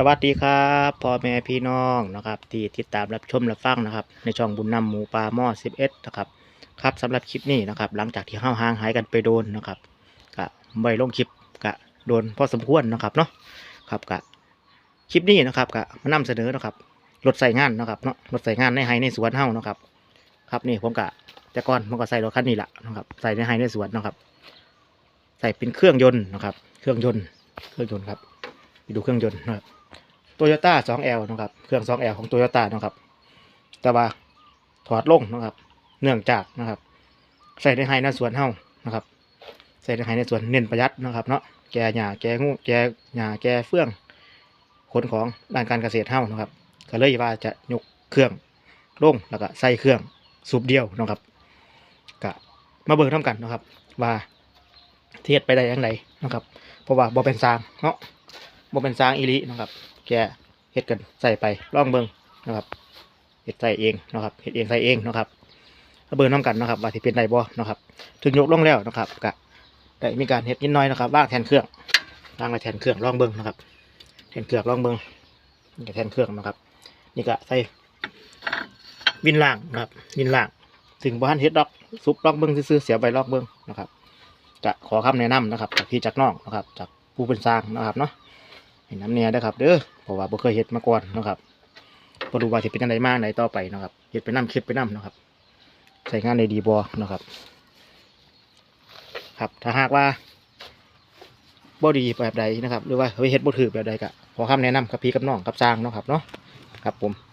สวัสดีครับพ่อแม่พี่น้องนะครับที่ติดตามรับชมรับฟังนะครับ ในช่องบุญนำหมูปลาหม้อ11นะครับครับสำหรับคลิปนี้นะครับ หลังจากที่ห้าห่างหายกันไปโดนนะครับกะไม่ลงคลิปกะโดนพอสมควรนะครับเนาะครับกะคลิปนี้นะครับกะมานำเสนอนะครับรถใส่งานนะครับเนาะรถใส่งานในไฮในสวนเฮานะครับ ครับนี่ผมกะแต่ก่อนผมก็ใส่รถคันนี้แหละนะครับใส่ในไฮในสวนนะครับ ใส่เป็นเครื่องยนต์นะครับ เครื่องยนต์เครื่องยนต์ครับไปดูเครื่องยนต์นะครับ โตโยต้า 2L นะครับ เครื่อง 2L ของโตโยต้านะครับ แต่ว่าถอดลงนะครับ เนื่องจากนะครับ ใส่ในไฮในสวนเฮานะครับ ใส่ในไฮในสวนเน้นประหยัดนะครับเนาะ แกหญ้าแกงูแกหญ้าแกเฟื่อง ขนของด้านการเกษตรเฮานะครับ ก็เลยว่าจะยกเครื่องลงแล้วก็ใส่เครื่องสูบเดียวนะครับก็มาเบิ่งทำกันนะครับ ว่าเทียดไปได้ยังไงนะครับ เพราะว่าบ่เป็นสร้างเนาะบ่เป็นสร้างอีหลีนะครับ แกเฮ็ดกันใส่ไปลองเบิ่งนะครับเฮ็ดใส่เองนะครับเฮ็ดเองใส่เองนะครับเบิ่งน้กันนะครับว่าสิเป็นได้บ่นะครับถึงยกลงแล้วนะครับก็ได้มีการเฮ็ดนิดหน้อยนะครับวางแทนเครื่องวางไว้แทนเครื่องลองเบิ่งนะครับ แทนเครื่องลองเบิ่งนี่ก็แทนเครื่องนะครับ นี่ก็ใส่วินล่างนะครับวินล่างถึงบ้านเฮ็ดดอกซุปลองเบิ่งซื่อเสียใบลองเบิ่งนะครับ จะขอคำแนะนำนะครับจากพี่จากน้องนะครับ จากผู้เป็นสร้างนะครับเนาะ เห็นน้ำเนี่ยนะครับเด้อเพราะว่าบ่เคยเห็ดมาก่อนนะครับบ่รู้ว่าสิเป็นยังไงมาไหนต่อไปนะครับเห็ดไปน้ำคลิปไปน้ำนะครับใส่งานได้ดีบ่นะครับ ครับถ้าหากว่าบ่ดีแบบใดนะครับ หรือว่าเฮ้ยเฮ็ดบ่ถือแบบใดก็ขอคำแนะนำกับพี่กับน้องกับสร้างเนาะครับเนาะครับผม